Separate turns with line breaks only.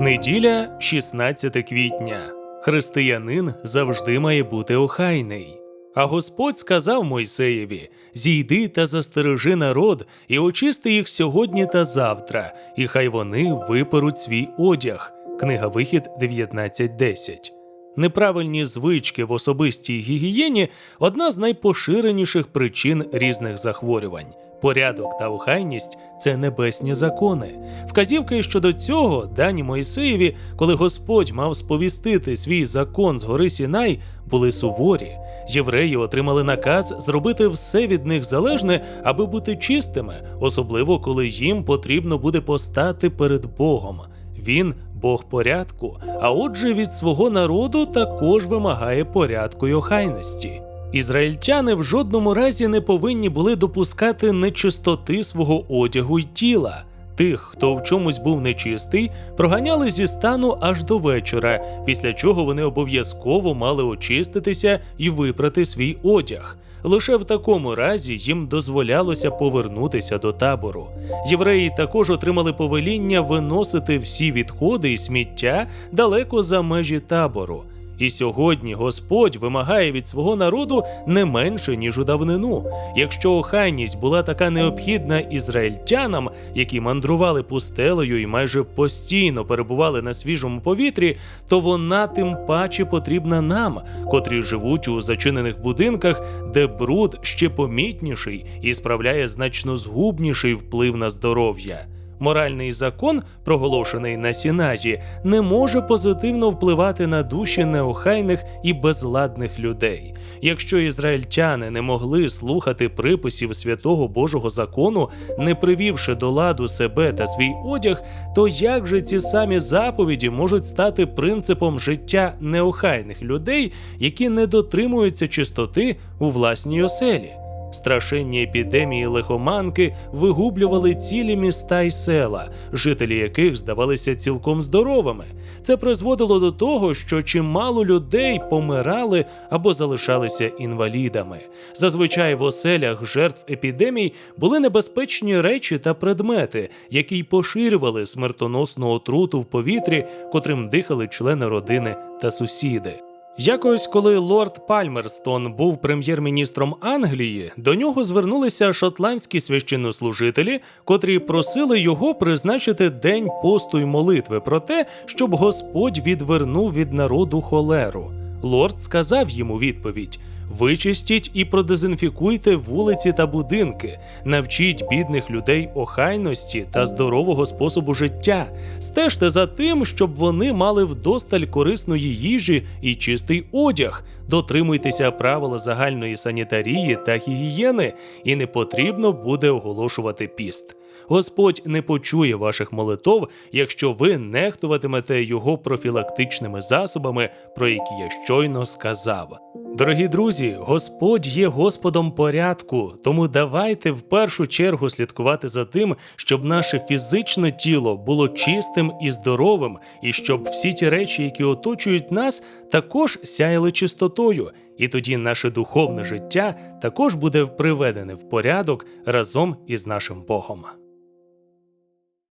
Неділя, 16 квітня. Християнин завжди має бути охайний. А Господь сказав Мойсеєві: Зійди та застережи народ, і очисти їх сьогодні та завтра, і хай вони виперуть свій одяг. Книга Вихід 19.10. Неправильні звички в особистій гігієні одна з найпоширеніших причин різних захворювань. Порядок та охайність це небесні закони. Вказівки щодо цього дані Моїсеєві, коли Господь мав сповістити свій закон з гори Сінай, були суворі. Євреї отримали наказ зробити все від них залежне, аби бути чистими, особливо коли їм потрібно буде постати перед Богом. Він Бог порядку, а отже, від свого народу також вимагає порядку й охайності. Ізраїльтяни в жодному разі не повинні були допускати нечистоти свого одягу й тіла. Тих, хто в чомусь був нечистий, проганяли зі стану аж до вечора, після чого вони обов'язково мали очиститися і випрати свій одяг. Лише в такому разі їм дозволялося повернутися до табору. Євреї також отримали повеління виносити всі відходи і сміття далеко за межі табору. І сьогодні Господь вимагає від свого народу не менше ніж у давнину. Якщо охайність була така необхідна ізраїльтянам, які мандрували пустелею і майже постійно перебували на свіжому повітрі, то вона тим паче потрібна нам, котрі живуть у зачинених будинках, де бруд ще помітніший і справляє значно згубніший вплив на здоров'я. Моральний закон, проголошений на Сінажі, не може позитивно впливати на душі неохайних і безладних людей. Якщо ізраїльтяни не могли слухати приписів святого Божого закону, не привівши до ладу себе та свій одяг, то як же ці самі заповіді можуть стати принципом життя неохайних людей, які не дотримуються чистоти у власній оселі? Страшенні епідемії лихоманки вигублювали цілі міста й села, жителі яких здавалися цілком здоровими. Це призводило до того, що чимало людей помирали або залишалися інвалідами. Зазвичай в оселях жертв епідемій були небезпечні речі та предмети, які й поширювали смертоносну отруту в повітрі, котрим дихали члени родини та сусіди. Якось, коли лорд Пальмерстон був прем'єр-міністром Англії, до нього звернулися шотландські священнослужителі, котрі просили його призначити день посту й молитви про те, щоб Господь відвернув від народу холеру. Лорд сказав йому відповідь: Вичистіть і продезінфікуйте вулиці та будинки, навчіть бідних людей охайності та здорового способу життя, стежте за тим, щоб вони мали вдосталь корисної їжі і чистий одяг. Дотримуйтеся правила загальної санітарії та гігієни, і не потрібно буде оголошувати піст. Господь не почує ваших молитов, якщо ви нехтуватимете його профілактичними засобами, про які я щойно сказав. Дорогі друзі, Господь є Господом порядку, тому давайте в першу чергу слідкувати за тим, щоб наше фізичне тіло було чистим і здоровим, і щоб всі ті речі, які оточують нас, також сяяли чистотою. І тоді наше духовне життя також буде приведене в порядок разом із нашим Богом.